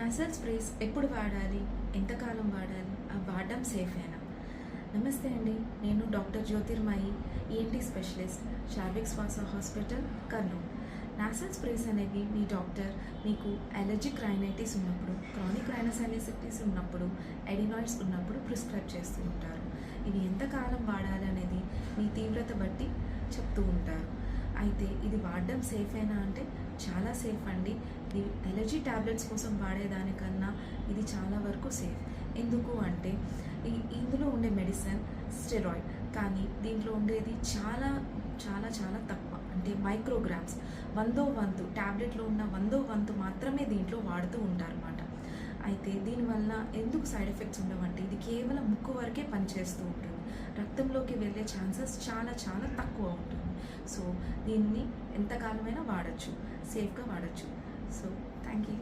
Nasal sprays ఎప్పుడు వాడాలి? ఎంతకాలం వాడాలి? ఆ వాడడం సేఫేనా నమస్తే అండి. నేను doctor Jyothirmayi ENT specialist Sharvik Swasa hospital Kurnool. Nasal sprays అనేవి మీ డాక్టర్ మీకు అలర్జిక్ రైనైటిస్ ఉన్నప్పుడు క్రానిక్ రైనసైనసిటిస్ ఉన్నప్పుడు ఎడినాయిడ్స్ ఉన్నప్పుడు ప్రిస్క్రైబ్ చేస్తూ ఉంటారు. ఇవి ఎంతకాలం వాడాలి అనేది మీ తీవ్రత బట్టి చెప్తూ ఉంటారు. అయితే ఇది వాడడం సేఫేనా అంటే చాలా సేఫ్ అండి ఇది ఎలర్జీ ట్యాబ్లెట్స్ కోసం వాడేదానికన్నా ఇది చాలా వరకు సేఫ్. ఎందుకు అంటే ఇందులో ఉండే మెడిసిన్ స్టెరాయిడ్ కానీ దీంట్లో ఉండేది చాలా చాలా చాలా తక్కువ. అంటే మైక్రోగ్రామ్స్. వందో వంతు ట్యాబ్లెట్లో ఉన్న వందో వంతు మాత్రమే దీంట్లో వాడుతూ ఉంటారన్నమాట. అయితే దీనివల్ల ఎందుకు సైడ్ ఎఫెక్ట్స్ ఉండవంటే ఇది కేవలం ముక్కు వరకే పనిచేస్తూ ఉంటుంది. రక్తంలోకి వెళ్ళే ఛాన్సెస్ చాలా చాలా తక్కువ ఉంటుంది. సో దీన్ని ఎంతకాలమైనా వాడచ్చు సేఫ్గా వాడచ్చు. So thank you